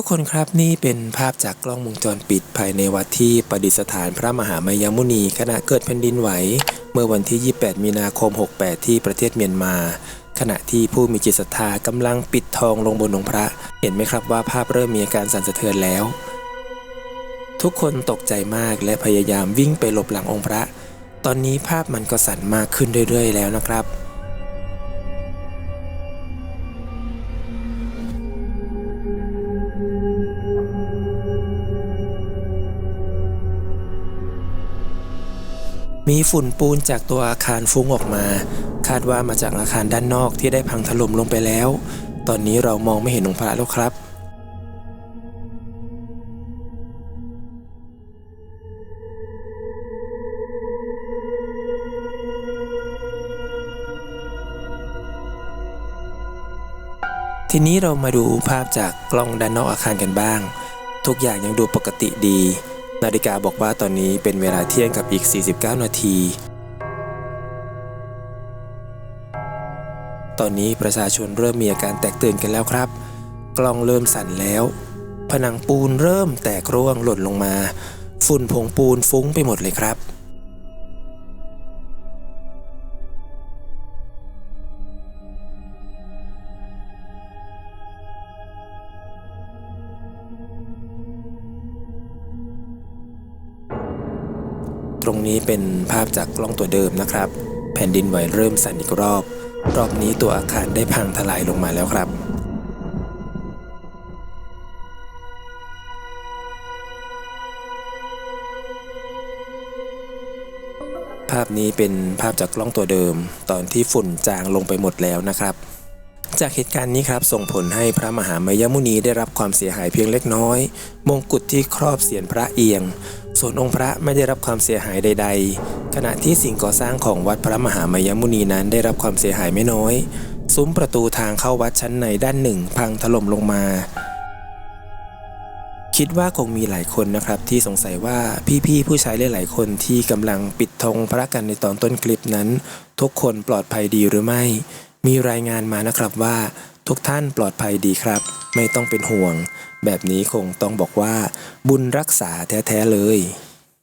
ทุกคนครับนี่เป็นภาพจากกล้องวงจรปิดภายในวัดที่ประดิษฐานพระมหามายมุนีขณะเกิดแผ่นดินไหว เมื่อวันที่ 28 มีนาคม 68 ที่ประเทศเมียนมา ขณะที่ผู้มีจิตศรัทธากำลังปิดทองลงบนองค์พระ เห็นไหมครับว่าภาพเริ่มมีอาการสั่นสะเทือนแล้ว ทุกคนตกใจมากและพยายามวิ่งไปหลบหลังองค์พระ ตอนนี้ภาพมันก็สั่นมากขึ้นเรื่อยๆ แล้วนะครับ มีฝุ่นปูนจากตัวอาคารฟุ้งออกมา คาดว่ามาจากอาคารด้านนอกที่ได้พังถล่มลงไปแล้ว ตอนนี้เรามองไม่เห็นองค์พระแล้วครับทีนี้เรามาดูภาพจากกล้องด้านนอกอาคารกันบ้าง ทุกอย่างยังดูปกติดี นาฬิกาบอกว่าตอนนี้เป็นเวลาเที่ยงกับอีก 49 นาที ตอนนี้ประชาชนเริ่มมีอาการแตกตื่นกันแล้วครับ กล้องเริ่มสั่นแล้ว ผนังปูนเริ่มแตกร่วงหล่นลงมา ฝุ่นผงปูนฟุ้งไปหมดเลยครับ รงนี้เป็นภาพจากกล้องตัวเดิมนะครับ แผ่นดินไหวเริ่มสั่นอีกรอบ รอบนี้ตัวอาคารได้พังทลายลงมาแล้วครับ ภาพนี้เป็นภาพจากกล้องตัวเดิม ตอนที่ฝุ่นจางลงไปหมดแล้วนะครับจากเหตุการณ์นี้ครับส่งผลให้พระมหามายมุนีได้รับความเสียหายเพียงเล็กน้อย มงกุฎที่ครอบเสียนพระเอียง ส่วนองค์พระไม่ได้รับความเสียหายใด ๆ ขณะที่สิ่งก่อสร้างของวัดพระมหามายมุนีนั้นได้รับความเสียหายไม่น้อย ซุ้มประตูทางเข้าวัดชั้นในด้านหนึ่งพังถล่มลงมา คิดว่าคงมีหลายคนนะครับที่สงสัยว่าพี่ๆผู้ชายหลายๆคนที่กำลังปิดธงพระกันในตอนต้นคลิปนั้น ทุกคนปลอดภัยดีหรือไม่ มีรายงานมานะครับว่า ทุกท่านปลอดภัยดีครับ ไม่ต้องเป็นห่วง แบบนี้คงต้องบอกว่า บุญรักษาแท้ ๆ เลย